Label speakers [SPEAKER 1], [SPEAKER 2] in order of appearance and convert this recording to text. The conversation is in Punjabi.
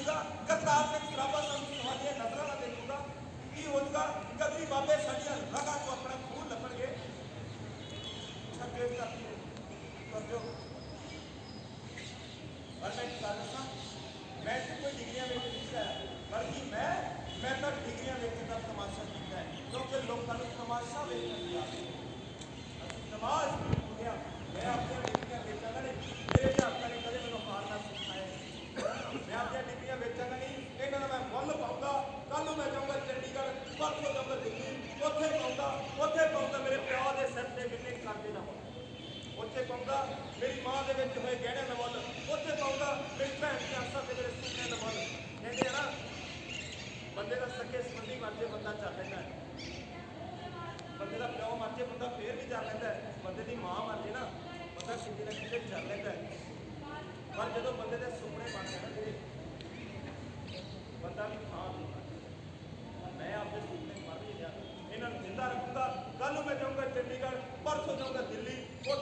[SPEAKER 1] ಈಗ ಕತ್ತಾತ್ಮಕ ಶ್ರಮ ಸಮಾಧಿಯ ನಗರನ ಬೇಕೂಗ ಈ ಹೊಂದ್ಗ ಗದ್ರಿ ಬಾಬೆ ಸಡಿಯ ಲಗಾಕು ಅಪ್ಪಣ ಕೂಲ್ ಅಪ್ಪಣಗೆ छत्तीस और मैं निकालू था। मैं तो कोई डिग्रियाँ लेके नहीं बल्कि मैं मैं तो डिग्रियाँ लेके तब तमाशा जीता है, क्योंकि लोग तमाशा लेकर नहीं आते ਆਪਣੀਆਂ ਨਹੀਂ, ਇਹਨਾਂ ਦਾ ਮੈਂ ਮੁੱਲ ਪਾਉਂਦਾ। ਕੱਲ ਨੂੰ ਮੈਂ ਜਾਊਂਗਾ ਚੰਡੀਗੜ੍ਹ, ਪਰਸੋਂ ਜਾਊਂਗਾ ਦਿੱਲੀ। ਉੱਥੇ ਪਾਉਂਗਾ ਉੱਥੇ ਪਾਉਂਗਾ ਮੇਰੇ ਪਿਓ ਦੇ ਸਿਰ ਤੇ ਕਿੰਨੇ ਕਰਦੇ ਨਾ ਉੱਥੇ ਪਾਉਂਦਾ ਮੇਰੀ ਮਾਂ ਦੇ ਵਿੱਚ ਹੋਏ ਗਹਿਣੇ ਦਾ ਮੁੱਲ। ਉੱਥੇ ਪਾਉਂਦਾ ਮੇਰੀ ਭੈਣ ਦੀ ਆਸਾਂ ਤੇ ਮੇਰੇ ਸੁਪਨੇ ਦਾ ਮੁੱਲ। ਕਹਿੰਦੇ ਆ ਨਾ, ਬੰਦੇ ਦਾ ਸੱਕੇ ਸੰਬੰਧੀ ਮਰ ਬੰਦਾ ਚੱਲ ਲੈਂਦਾ ਬੰਦੇ ਦਾ ਪਿਓ ਮਰ ਬੰਦਾ ਫੇਰ ਵੀ ਚੱਲ ਲੈਂਦਾ ਬੰਦੇ ਦੀ ਮਾਂ ਮਰ ਨਾ, ਬੰਦਾ ਕਿਤੇ ਨਾ ਕਿਤੇ ਚੱਲ ਲੈਂਦਾ ਪਰ ਜਦੋਂ ਬੰਦੇ ਦੇ ਸੁਪਨੇ ਬਣ परसों जाऊंगा दिल्ली और